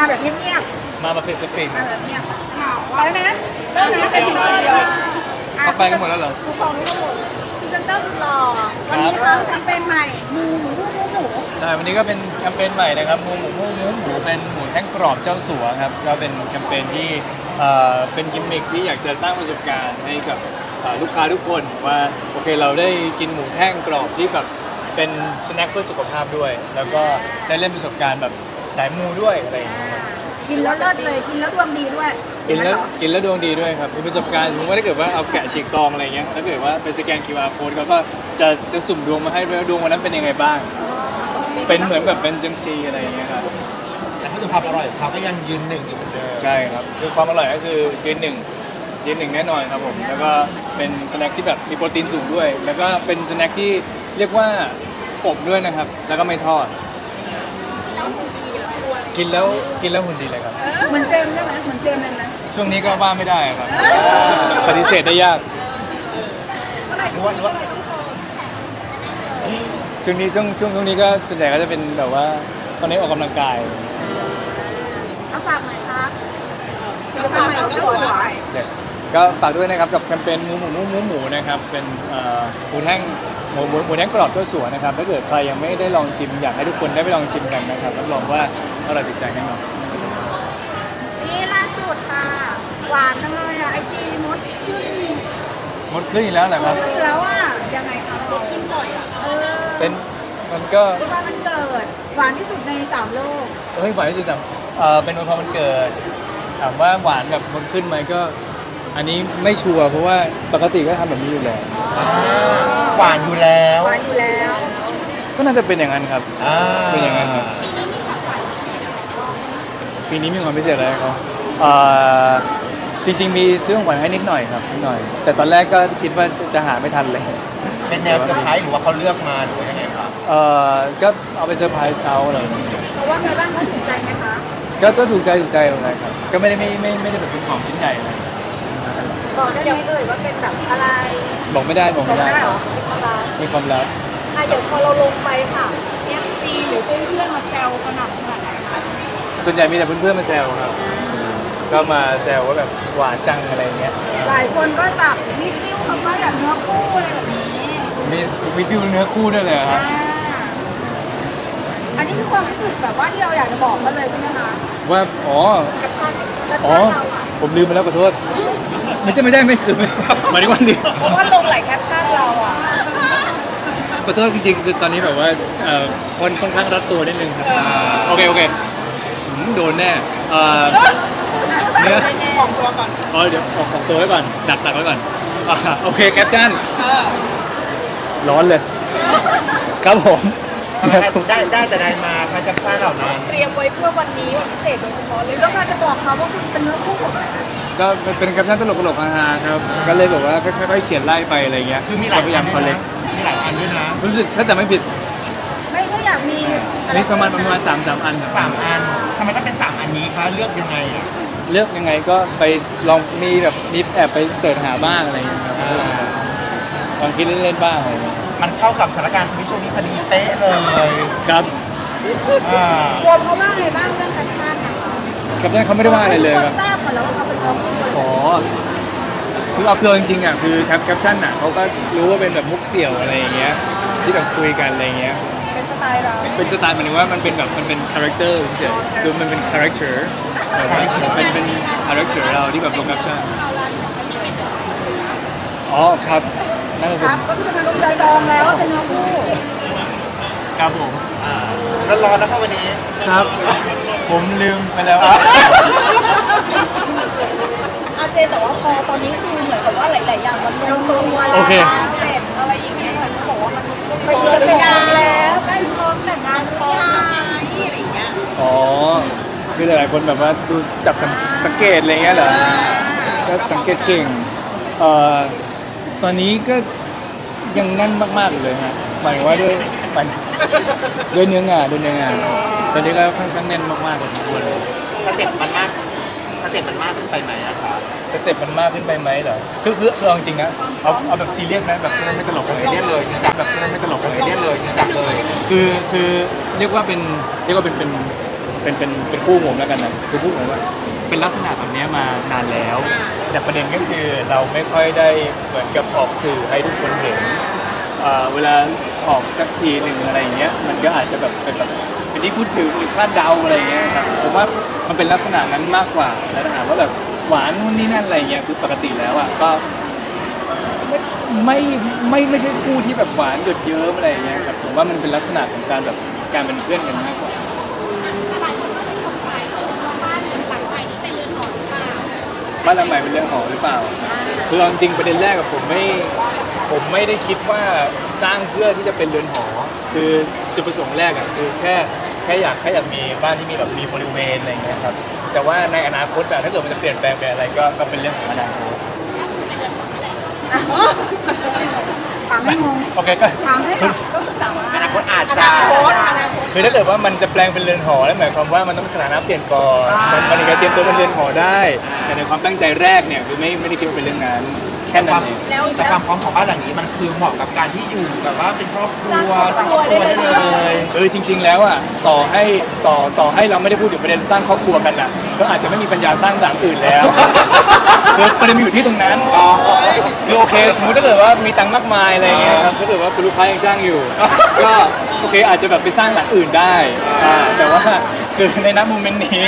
มาแบบเงียบมาแบบเป็นสปริงๆมาแบบเงียบเหงาไปนะเริ่มนะเป็นเตอร์เลยเขาไปกันหมดแล้วเหรอทุกคนทุกคนพรีเซนเตอร์สุดหล่อวันนี้เขาแคมเปญใหม่หมูหมูหมูหมูใช่วันนี้ก็เป็นแคมเปญใหม่นะครับหมูหมูหมูหมูหมูเป็นหมูแท่งกรอบเจ้าสัวครับก็เป็นแคมเปญที่เอ่อเป็นกิมมิคที่อยากจะสร้างประสบการณ์ให้กับเอ่อลูกค้าทุกคนว่าโอเคเราได้กินหมูแท่งกรอบที่แบบเป็นสแน็คเพื่อสุขภาพด้วย แล้วก็ได้เล่นประสบการณ์แบบ สายมูด้วยอะไรอย่างเงี้ยครับกินแล้วเลิศเลยกินแล้วดวงดีด้วยกินแล้วกินแล้วดวงดีด้วยครับมีประสบการณ์สมมติว่าถ้าเกิดว่าเอาแกะฉีกซองอะไรเงี้ยถ้าเกิดว่าเป็นสแกน QR code เขาก็จะจะสุ่มดวงมาให้ด้วยว่าดวงวันนั้นเป็นยังไงบ้าง เป็นเหมือนแบบเป็นเซมซีอะไรอย่างเงี้ยครับแต่พูดถึงความอร่อยของเขาก็ยังยืนหนึ่งอยู่เหมือนเดิมใช่ครับคือความอร่อยก็คือยืนหนึ่งยืนหนึ่งแน่นอนครับผมแล้วก็เป็นสแน็คที่แบบมีโปรตีนสูงด้วย แล้วก็เป็นสแน็คที่เรียกว่าอบด้วยนะครับ แล้วก็ไม่ทอด กินแล้วกินแล้วหุ่นดีเลยครับ เหมือนเจมส์ใช่ไหมเหมือนเจมส์เลยไหมช่วงนี้ก็ว่าไม่ได้ครับ ปฏิเสธได้ยากหรือว่าหรือว่าช่วงนี้ช่วงช่วงช่วงนี้ก็ส่วนใหญ่ก็จะเป็นแบบว่าตอนนี้ออกกำลังกายเอาฝากหน่อยครับจะฝากหน่อยก็สวยเด็ดก็ฝากด้วยนะครับกับแคมเปญหมูหมูหมูหมูหมูนะครับเป็นเอ่อหมูแท่ง หมูหมูหมูแท่งกรอบเจ้าสัวนะครับถ้าเกิดใครยังไม่ได้ลองชิมอยากให้ทุกคนได้ไปลองชิมกันนะครับรับรองว่าอร่อยติดใจแน่นอนนี่ล่าสุดค่ะหวานจังเลยอะไอจีมดขึ้นหมดครึ่งอีกแล้วเหรอครับ ขึ้นแล้วอะยังไงคะมดขึ้นบ่อยอะเออเป็นมันก็เรียกว่ามันเกิดหวานที่สุดในสามโลกเฮ้ยหวานที่สุดสำเอ่อเป็นวันพอมันเกิดถามว่าหวานแบบมันขึ้นไหมก็ อันนี้ไม่ชัวร์เพราะว่าปกติก็ทำแบบนี้อยู่แล้ว หวานอยู่แล้วหวานอยู่แล้ว ก็น่าจะเป็นอย่างนั้นครับ อ่าเป็นอย่างนั้นครับ ปีนี้มีความพิเศษอะไรให้เขาเอ่อจริง ๆ มีซื้อของขวัญให้นิดหน่อยครับนิดหน่อย แต่ตอนแรกก็คิดว่าจะจะหาไม่ทันเลย เป็นแนวเซอร์ไพรส์หรือว่าเขาเลือกมาหรือว่ายังไงครับเอ่อก็เอาไปเซอร์ไพรส์เขาอะไรอย่างเงี้ยเพราะว่าไงบ้างเขาถูกใจไหมคะก็ก็ถูกใจถูกใจตรงนั้นครับ ก็ไม่ได้ไม่ไม่ไม่ได้แบบเป็นของชิ้นใหญ่อะไร บอกได้ไหมเอ่ยว่าเป็นแบบอะไรบอกไม่ได้บอกบอกไม่ได้ได้ เหรอเป็นอะไร มีความลับ อะเดี๋ยวพอเราลงไปค่ะ FC หรือเพื่อนๆมาแซวกระหน่ำขนาดไหนคะส่วนใหญ่มีแต่เพื่อนๆมาแซวครับ ก็มาแซวว่าแบบหวานจังอะไรอย่างเงี้ย หลายคนก็แบบมีคิ้วคำว่าแบบเนื้อคู่อะไรแบบนี้มีมีบิวเนื้อคู่ด้วยเลยเหรอคอ่ารับ อันนี้คือความรู้สึกแบบว่าที่เราอยากจะบอกกันเลยใช่ไหมคะว่า อ๋อแคปชั่นแคปอ๋อชั่นเราอะผมลืมไปแล้วขอโทษ ไม่ใช่ไม่ใช่ไม่คือหมายถึงว่าเดียวเพราะว่าลงหลายแคปชั่นเราอะขอโทษจริงๆคือตอนนี้แบบว่าเอ่อคนค่อนข้างรัดตัวนิดนึงครับโอเคโอเคหืมโดนแน่เอ่อ เนื้อ ของตัวก่อนอ๋อเดี๋ยวออกออกตัวไว้ก่อนดักดักไว้ก่อนอะโอเคแคปชั่นร้อนเลย ครับผมทำไมได้ได้แต่ได้มาพระจับซ่าเหล่านั้น เตรียมไว้เพื่อวันนี้วันพิเศษโดยเฉพาะเลยต้องการจะบอกเขาว่าคุณเป็นเนื้อคู่ของเรา ก็เป็นแคปชั่นตลกตลกๆฮาๆครับก็เลยแบบว่าค่อยๆเขียนไล่ไปอะไรเงี้ยคือมีหลายพยายามคอลเลกมีหลายอันด้วยนะรู้สึกถ้าจะไม่ผิดไม่ก็อยากมีมีประมาณประมาณสามสามอันครับ สามอันทำไมต้องเป็นสามอันนี้คะเลือกยังไงอะเลือกยังไงก็ไปลองมีแบบมีแอบไปเสิร์ชหาบ้างอะไรอย่างเงี้ยครับอ่าลองคิดเล่นๆบ้างอะไรอย่างเงี้ยมันเข้ากับสถานการณ์ชีวิตช่วงนี้พอดีเป๊ะเลยครับอ่า รวมเขาว่าไงบ้างเรื่องแคปชั่นนะคะ กับนั้นเขาไม่ได้ว่าอะไรเลยครับทราบ หมดแล้วว่าเขาเป็นเนื้อคู่อ๋อคือเอาคือจริงๆอะคือแคปแคปชั่นอะเขาก็รู้ว่าเป็นแบบมุกเสี่ยวอะไรอย่างเงี้ยที่แบบคุยกันอะไรอย่างเงี้ยเป็นสไตล์เราเป็นสไตล์หมายถึงว่ามันเป็นแบบมันเป็นคาแรคเตอร์เฉยๆคือมันเป็นคาแรคเตอร์เป็นเป็นคาแรคเตอร์เราที่แบบลงแคปชั่นอ๋อครับนั่นก็คคือรับก็คือทางเราใจจองแล้วว่าเป็นเนื้อคู่ครับผมอ่าแล้วร้อนนะคะวันนี้ครับ ผมลืมไปแล้วอะอา เจนแต่ว่าพอตอนนี้คือเหมือนกับว่าหลายๆอย่างมันลงตัวโอเคการเสร็จอะไรอย่างเงี้ยเหมือนเขาบอกว่ามันไปเดินแต่งงานแล้วใกล้พร้อมแต่งงานพร้อมอะไรอย่างเงี้ยอ๋อคือหลายๆคนแบบว่าดูจับสังสังเกตอะไรเงี้ยเหรอก็สังเกตเก่งเอ่อตอนนี้ก็ยังแน่นมากๆอยู่เลยฮะหมายถึงว่าด้วยมันด้วยเนื้องานด้วยเนื้องานตอนนี้ก็ค่อนข้างแน่นมากๆพอสมควรเลยสเต็ปมันมาก สเต็ปมันมากขึ้นไปไหมอะคะสเต็ปมันมากขึ้นไปไหมเหรอคือคือคือเอาจริงๆนะเอาเอาแบบซีเรียสไหมแบบที่มันไม่ตลกอะไรเรียสเลยแบบที่มันไม่ตลกอะไรเรียสเลยจับเลยคือคือเรียกว่าเป็นเรียกว่าเป็นเป็นเป็นเป็นเป็นคู่ผมแล้วกันนะคือคู่ผมว่าเป็นลักษณะแบบเนี้ยมานานแล้ว แต่ประเด็นก็คือเราไม่ค่อยได้เหมือนกับออกสื่อให้ทุกคนเห็นเอ่อเวลาออกสักทีหนึ่งอะไรอย่างเงี้ยมันก็อาจจะแบบเป็นแบบ เป็นที่พูดถึงหรือคาดเดาอะไรอย่างเงี้ยครับผมว่ามันเป็นลักษณะนั้นมากกว่าแล้วถามว่าแบบหวานนู่นนี่นั่นอะไรอย่างเงี้ยคือปกติแล้วอะก็ไม่ไม่ไม่ใช่คู่ที่แบบหวานหยดเยิ้มอะไรอย่างเงี้ยครับผมว่ามันเป็นลักษณะของการแบบการเป็นเพื่อนกันมากกว่าหลายคนก็เป็นสงสัยว่าบ้านหลังใหม่นี่เป็นเรือนหอหรือเปล่าบ้านหลังใหม่เป็นเรื่องหอหรือเปล่าคือเอาจริงๆประเด็นแรกกับผมไม่ ผมไม่ได้คิดว่าสร้างเพื่อที่จะเป็นเรือนหอ คือจุดประสงค์แรกอะคือแค่แค่อยากแค่อยากมีบ้านที่มีแบบมีบริเวณอะไรอย่างเงี้ยครับแต่ว่าในอนาคตอะถ้าเกิดมันจะเปลี่ยนแปลงไปอะไรก็ก็เป็นเรื่องของอนาคตถามให้งงโอเคก็ถามให้แบบก็คือสามารถอนาคตอาจอจะนาคตอนาคตคือถ้าเกิดว่ามันจะแปลงเป็นเรือนหอนั่นหมายความว่ามันต้องสถานะเปลี่ยนก่อนมันมันถึงจะเตรียมตัวเป็นเรือนหอได้ แต่ในความตั้งใจแรกเนี่ยคือไม่ไม่ได้คิดว่าเป็นเรื่องนั้น แค่คนั้วานมเอง แล้วแต่ความพร้อมของบ้านหลังนี้มันคือเหมาะกับการที่อยู่แบบว่าเป็นครอบครัวสร้างครอบครัวได้เลยได้เลย เออจริง ๆ แล้วอะต่อให้ต่อต่อให้เราไม่ได้พูดถึงประเด็นสร้างครอบครัวกันอะก็อาจจะไม่มีปัญญาสร้างหลังอื่นแล้วคือประเด็นมันอยู่ที่ตรงนั้นคือโอเคสมมติถ้าเกิดว่ามีตังค์มากมายอะไรเงี้ยครับถ้าเกิดว่าคุณลูกค้ายังจ้างอยู่ ก็โอเคอาจจะแบบไปสร้างหลังอื่นได้อ่าแต่ว่าคือในนับโมเมนต์นี้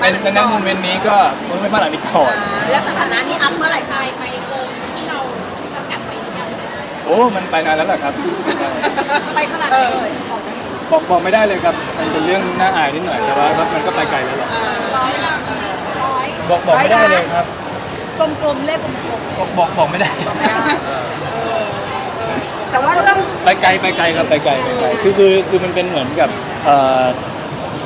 ในในนับโมเมนต์นี้ก็มันไม่บ้านหลังนี้ก่อนแล้วสถานะนี้อัพเมื่อไหร่ไปไปเกินที่เราจำกัดไปหรือยัง โอ้มันไปนานแล้วแหละครับ ไปขนาดไหนเอ่ยบอกบอกไม่ได้เลยครับ มันเป็นเรื่องน่าอายนิดหน่อยแต่ว่ามันก็ไปไกลแล้วแหละร้อยยังร้อยบอกบอกไม่ได้เลยครับกลมๆเลขกลมบอกบอกบอกไม่ได้ ๆแต่ว่าเรื่องไปไกลไปไกลครับไปไกลไปไกลคือคือคือมันเป็นเหมือนกับเอ่อ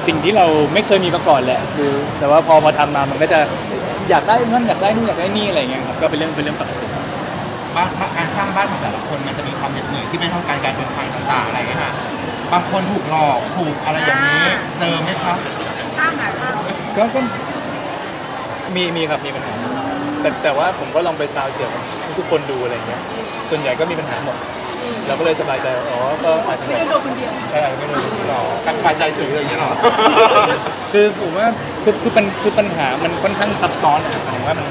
สิ่งที่เราไม่เคยมีมาก่อนแหละคือแต่ว่าพอพอทำมามันก็จะอยากได้นั่นอยากได้นู่นอยากได้นี่อะไรอย่างเงี้ยครับก็เป็นเรื่องเป็นเรื่องปกติ บ้านการสร้างบ้านของแต่ละคนมันจะมีความเหน็ดเหนื่อยที่ไม่เท่ากันการเดินทางต่างๆอะไรอย่างเงี้ยค่ะบางคนถูกหลอกถูกอะไรอย่างนี้ เจอไหมครับช่างอะช่างก็ก็มีมีครับมีปัญหาแต่แต่ว่าผมก็ลองไปซาวเสียงทุกๆคนดูอะไรอย่างเงี้ยส่วนใหญ่ก็มีปัญหาหมดเราก็เลยสบายใจว่าอ๋อก็อาจจะไม่ได้โดนคนเดียวใช่อาจจะไม่โดนหรอกกันปลายใจถึงเลยางเงี้ยเหรอคือผมว่าคือคือปัญคือปัญหามันค่อนข้างซับซ้อนอะหมายถึงว่ามัน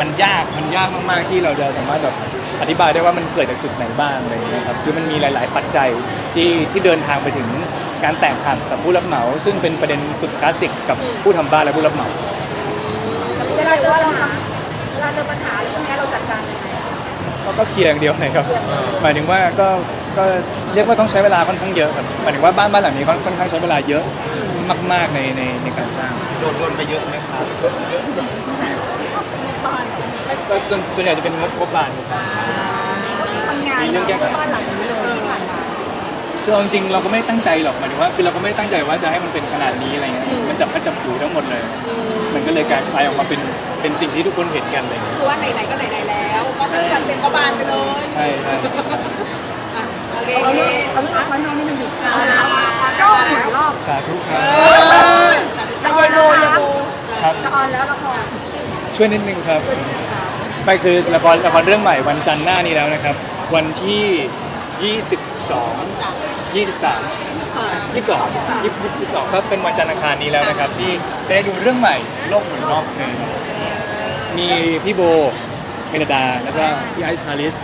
มันยากมันยากมากๆที่เราจะสามารถแบบอธิบายได้ว่ามันเกิดจากจุดไหนบ้างอะไรอย่างเงี้ยครับคือมันมีหลาย ๆ ปัจจัยที่ที่เดินทางไปถึงการแตกหักกับผู้รับเหมา ซึ่งเป็นประเด็นสุดคลาสสิกกับผู้ทำบ้านและผู้รับเหมาเวลาว่าเราทเวลาเจอปัญหาหรือปัญหาเราจัดการยังไงก็ก็เคลียร์อย่างเดียวเลยครับ หมายถึงว่าก็ก็เรียกว่าต้องใช้เวลาค่อนข้างเยอะครับหมายถึงว่าบ้านบ้านหลังนี้ค่อนค่อนข้างใช้เวลาเยอะมากๆในในในการสร้าง โดนโดนไปเยอะไหมครับำบ้าน ก็ส่วนส่วนใหญ่จะเป็นงบงบบานครับ ก็คือทำงานมาเพื่อบ้านหลังนี้เลยที่ผ่านมา คือเอาจริงๆเราก็ไม่ได้ตั้งใจหรอกหมายถึงว่าคือเราก็ไม่ได้ตั้งใจว่าจะให้มันเป็นขนาดนี้อะไรเงี้ยมันจับพัดจับผูทั้งหมดเลย มันก็เลยกลายกลายออกมาเป็นเป็นสิ่งที่ทุกคนเห็นกันอะไรเลยคือว่าไหนๆก็ไหนๆแล้วก็จะจัดเป็นกบาลไปเลยใช่ใช่โอเคเอาเรื่องเอาเรื่องไว้น้องนี่มันอยู่เจ้าหนึ่งรอบสาธุครับจะโยโยโยครับ จะออนแล้วละครช่วยนิดนึงครับ ไม่คือละครละครเรื่องใหม่วันจันทร์หน้านี้แล้วนะครับ วันที่ 22 23 22 22ก็เป็นวันจันทร์อังคารนี้แล้วนะครับ ที่จะได้ดูเรื่องใหม่โลกหมุนรอบเธอมีพี่โบเมลดาแล้วก็พี่ไอซ์พาริส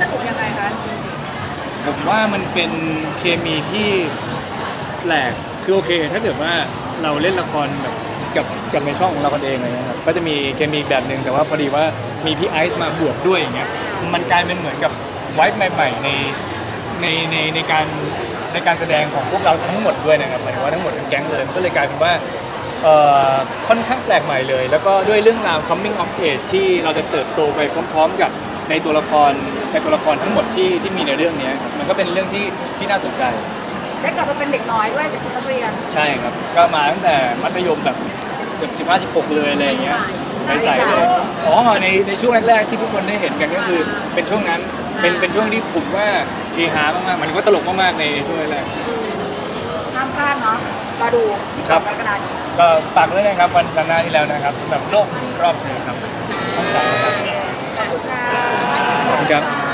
สนุกยังไงคะผมว่ามันเป็นเคมีที่แปลกคือโอเค ถ้าเกิดว่าเราเล่นละครแบบ กับกับในช่องของเรากันเองอะไรเงี้ยครับก็จะมีเคมีอีกแบบหนึ่งแต่ว่าพอดีว่ามีพี่ไอซ์มาบวกด้วยอย่างเงี้ยมันกลายเป็นเหมือนกับไวท์ใหม่ๆในในในในการในการแสดงของพวกเราทั้งหมดด้วยนะครับหมายถึงว่าทั้งหมดทั้งแก๊งเลยมันก็เลยกลายเป็นว่าเอ่อค่อนข้างแปลกใหม่เลย แล้วก็ด้วยเรื่องราว coming of age ที่เราจะเติบโตไปพร้อมๆกับในตัวละครในตัวละครทั้งหมดที่ที่มีในเรื่องเนี้ยครับมันก็เป็นเรื่องที่ที่น่าสนใจ ได้กลับมาเป็นเด็กน้อยด้วยจากชุดนักเรียนใช่ครับ ก็มาตั้งแต่มัธยมแบบสิบห้าสิบหกเลยอะไรอย่างเงี้ยใสๆเลยอ๋อในในช่วงแรกๆที่ทุกคนได้เห็นกันก็คือเป็นช่วงนั้นเป็นเป็นช่วงที่ผมว่าเฮฮามากๆมันก็ตลกมากๆในช่วงแรกห้ามพลาดเนาะมาดูที่ครับกรกฎาคมๆก็ฝากด้วยนะครับวันจันทร์หน้าที่แล้วนะครับสำหรับโลกหมุนรอบเธอครับช่องสามครับขอบคุณค่ะขอบคุณครับ